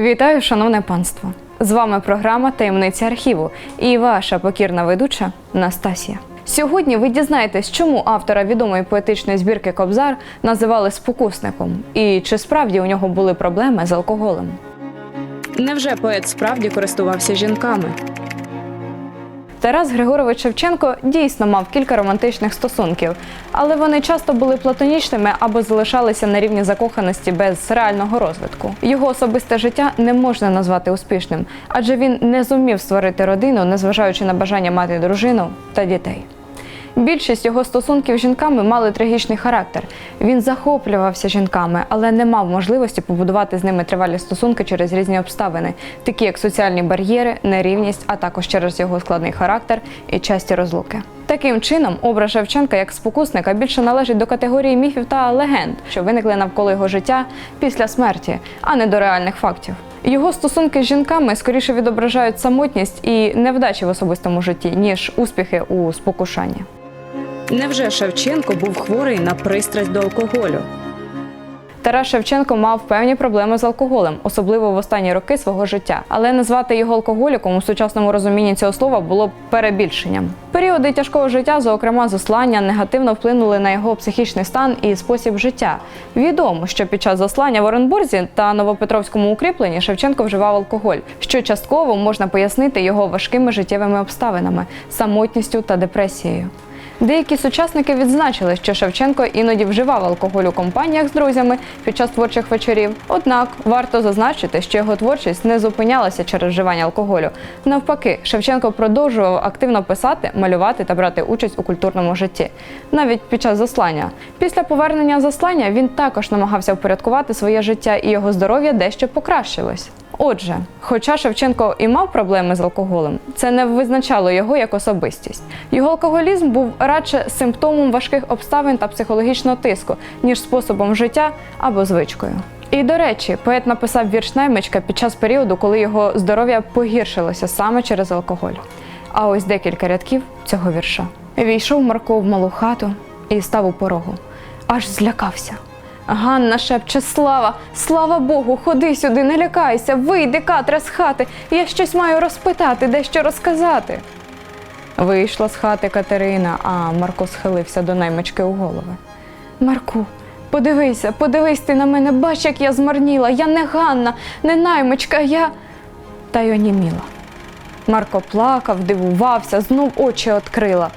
Вітаю, шановне панство! З вами програма Таємниці архіву і ваша покірна ведуча Настасія. Сьогодні ви дізнаєтесь, чому автора відомої поетичної збірки Кобзар називали спокусником, і чи справді у нього були проблеми з алкоголем. Невже поет справді користувався жінками? Тарас Григорович Шевченко дійсно мав кілька романтичних стосунків, але вони часто були платонічними або залишалися на рівні закоханості без реального розвитку. Його особисте життя не можна назвати успішним, адже він не зумів створити родину, незважаючи на бажання мати дружину та дітей. Більшість його стосунків з жінками мали трагічний характер. Він захоплювався жінками, але не мав можливості побудувати з ними тривалі стосунки через різні обставини, такі як соціальні бар'єри, нерівність, а також через його складний характер і часті розлуки. Таким чином, образ Шевченка як спокусника більше належить до категорії міфів та легенд, що виникли навколо його життя після смерті, а не до реальних фактів. Його стосунки з жінками скоріше відображають самотність і невдачі в особистому житті, ніж успіхи у спокушанні. Невже Шевченко був хворий на пристрасть до алкоголю? Тарас Шевченко мав певні проблеми з алкоголем, особливо в останні роки свого життя. Але назвати його алкоголіком у сучасному розумінні цього слова було б перебільшенням. Періоди тяжкого життя, зокрема заслання, негативно вплинули на його психічний стан і спосіб життя. Відомо, що під час заслання в Оренбурзі та Новопетровському укріпленні Шевченко вживав алкоголь, що частково можна пояснити його важкими життєвими обставинами, самотністю та депресією. Деякі сучасники відзначили, що Шевченко іноді вживав алкоголь у компаніях з друзями під час творчих вечорів. Однак варто зазначити, що його творчість не зупинялася через вживання алкоголю. Навпаки, Шевченко продовжував активно писати, малювати та брати участь у культурному житті, навіть під час заслання. Після повернення заслання він також намагався впорядкувати своє життя і його здоров'я дещо покращилось. Отже, хоча Шевченко і мав проблеми з алкоголем, це не визначало його як особистість. Його алкоголізм був радше симптомом важких обставин та психологічного тиску, ніж способом життя або звичкою. І до речі, поет написав вірш наймичка під час періоду, коли його здоров'я погіршилося саме через алкоголь. А ось декілька рядків цього вірша. Війшов Марко в малу хату і став у порогу. Аж злякався. Ганна шепче Слава, слава Богу, ходи сюди, не лякайся, вийди, Катре, з хати. Я щось маю розпитати, дещо розказати. Вийшла з хати Катерина, а Марко схилився до наймички у голови. Марку, подивися, подивись ти на мене, бач, як я змарніла. Я не Ганна, не наймичка, я. Та й оніміла. Марко плакав, дивувався, знов очі відкрила.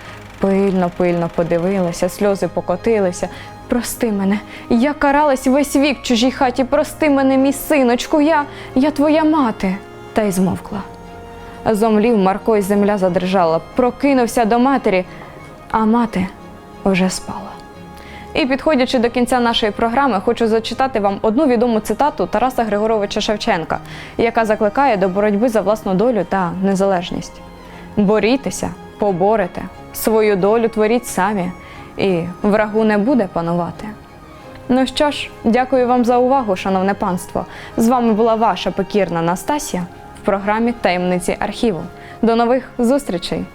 Пильно, пильно подивилася, сльози покотилися. Прости мене, я каралась весь вік чужій хаті. Прости мене, мій синочку, я, я твоя мати. Та й змовкла. Зомлів Марко, і земля задрижала, прокинувся до матері, а мати вже спала. І підходячи до кінця нашої програми, хочу зачитати вам одну відому цитату Тараса Григоровича Шевченка, яка закликає до боротьби за власну долю та незалежність. Борітеся, поборете, свою долю творіть самі, і врагу не буде панувати. Ну що ж, дякую вам за увагу, шановне панство. З вами була ваша покірна Настасія в програмі Таємниці архіву. До нових зустрічей!